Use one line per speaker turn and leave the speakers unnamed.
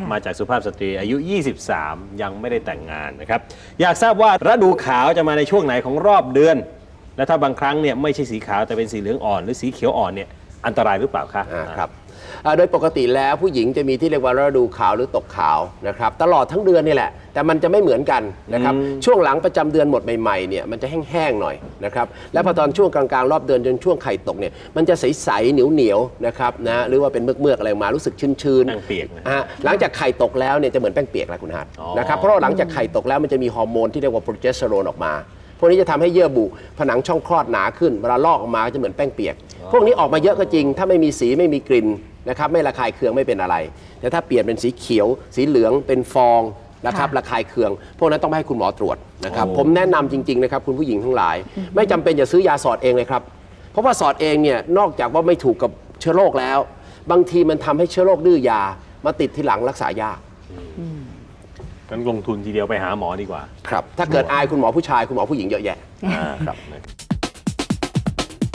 ค่ะ
มาจากสุภาพสตรีอายุ 23 ยังไม่ได้แต่งงานนะครับ อยากทราบว่าฤดูขาวจะมาในช่วงไหนของรอบเดือน และถ้าบางครั้งเนี่ยไม่ใช่สีขาวแต่เป็นสีเหลืองอ่อนหรือสีเขียวอ่อนเนี่ยอันตรายหรือเปล่าคะ
อ่าครับอ่า โดยปกติแล้วผู้หญิงจะมีที่เรียกว่าฤดูขาวหรือตกขาวนะครับตลอดทั้งเดือนนี่แหละ แต่มันจะไม่เหมือนกันนะครับช่วงหลังประจำเดือนหมดใหม่ๆเนี่ยมันจะแห้งๆหน่อยนะครับแล้วพอตอนช่วงกลางๆรอบเดือนจนช่วงไข่ตกเนี่ยมันจะใสๆเหนียวๆนะครับนะหรือว่าเป็นเมือกๆอะไรออกมารู้สึกชื้น
แป้งเปียกนะ
อะหลังจากไข่ตกแล้วเนี่ยจะเหมือนแป้งเปียกแหละคุณฮัท
อ๋อ
นะครับเพราะว่าหลังจากไข่ตกแล้วมันจะมีฮอร์โมนที่เรียกว่าโปรเจสเตอโรนออกมาพวกนี้จะทำให้เยื่อบุผนังช่องคลอดหนาขึ้นเวลาลอกออกมาก็จะเหมือนแป้งเปียก พวกนี้ออกมาเยอะก็จริง ถ้าไม่มีสีไม่มีกลิ่น นะครับไม่ระคายเคืองไม่เป็นอะไร แต่ถ้าเปลี่ยนเป็นสีเขียว สีเหลืองเป็นฟองนะครับ
ค่ะ
ระคายเคือง พวกนั้นต้องไปให้คุณหมอตรวจนะครับ
โอ้
ผมแนะนำจริงๆนะครับคุณผู้หญิงทั้งหลาย ไม่จำเป็นจะซื้อยาสอดเองเลยครับ เพราะว่าสอดเองเนี่ยนอกจากว่าไม่ถูกกับเชื้อโรคแล้ว บางทีมันทำให้เชื้อโรคดื้อยามาติดทีหลังรักษายาก
งั้นลงทุนทีเดียวไปหาหมอดีกว่า
ครับ ถ้าเกิดอายคุณหมอผู้ชายคุณหมอผู้หญิงเยอะแยะ
อ่าครับ